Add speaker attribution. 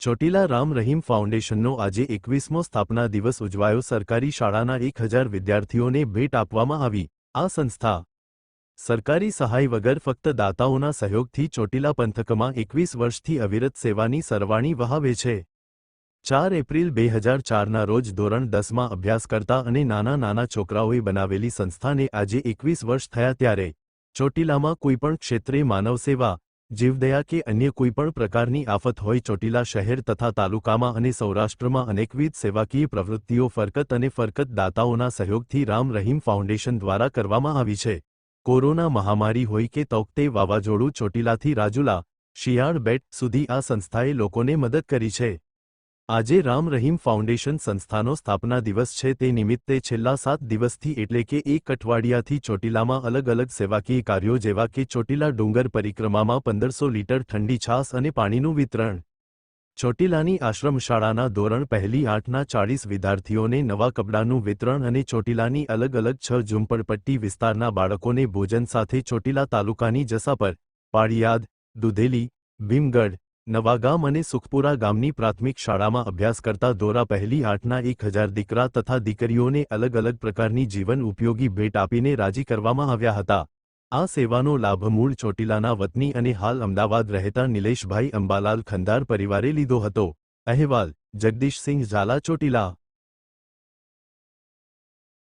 Speaker 1: ચોટીલા રામ રહીમ ફાઉન્ડેશનનો આજે એકવીસમો સ્થાપના દિવસ ઉજવાયો. સરકારી શાળાના એક હજાર વિદ્યાર્થીઓને ભેટ આપવામાં આવી. આ સંસ્થા સરકારી સહાય વગર ફક્ત દાતાઓના સહયોગથી ચોટીલા પંથકમાં એકવીસ વર્ષથી અવિરત સેવાની સરવાણી વહાવે છે. ચાર એપ્રિલ બે હજાર ચારના રોજ ધોરણ દસમાં અભ્યાસ કરતા અને નાના નાના છોકરાઓએ બનાવેલી સંસ્થાને આજે એકવીસ વર્ષ થયા ત્યારે ચોટીલામાં કોઈપણ ક્ષેત્રે માનવ સેવા જીવદયા કે અન્ય કોઈપણ પ્રકારની આફત હોય ચોટીલા શહેર તથા તાલુકામાં અને સૌરાષ્ટ્રમાં અનેકવિધ સેવાકીય પ્રવૃત્તિઓ ફરકત અને ફરકત દાતાઓના સહયોગથી રામ રહીમ ફાઉન્ડેશન દ્વારા કરવામાં આવી છે. કોરોના મહામારી હોય કે તોકતે વાવાઝોડું ચોટીલાથી રાજુલા, શિયાળ બેટ સુધી આ સંસ્થાએ લોકોને મદદ કરી છે. આજે રામ રહીમ ફાઉન્ડેશન સંસ્થાનો સ્થાપના દિવસ છે. તે નિમિત્તે છેલ્લા સાત દિવસથી એટલે કે એક અઠવાડિયાથી ચોટીલામાં અલગ અલગ સેવાકીય કાર્યો જેવા કે ચોટીલા ડુંગર પરિક્રમામાં પંદરસો લીટર ઠંડી છાસ અને પાણીનું વિતરણ. ચોટીલાની આશ્રમશાળાના ધોરણ પહેલી આઠના ચાળીસ વિદ્યાર્થીઓને નવા કપડાનું વિતરણ અને ચોટીલાની અલગ અલગ છ ઝુંપડપટ્ટી વિસ્તારના બાળકોને ભોજન સાથે ચોટીલા તાલુકાની જસાપર પાળિયાદ, દુધેલી, ભીમગઢ નવાગામ અને સુખપુરા ગામની પ્રાથમિક શાળામાં અભ્યાસ કરતા દોરા પહેલી આઠના એક હજાર દીકરા તથા દીકરીઓને અલગ અલગ પ્રકારની જીવન ઉપયોગી ભેટ આપીને રાજી કરવામાં આવ્યા હતા. આ સેવાનો લાભ મૂળ ચોટીલાના વતની અને હાલ અમદાવાદ રહેતા નિલેશભાઈ અંબાલાલ ખંદાર પરિવારે લીધો હતો. અહેવાલ, જગદીશસિંહ ઝાલા ચોટીલા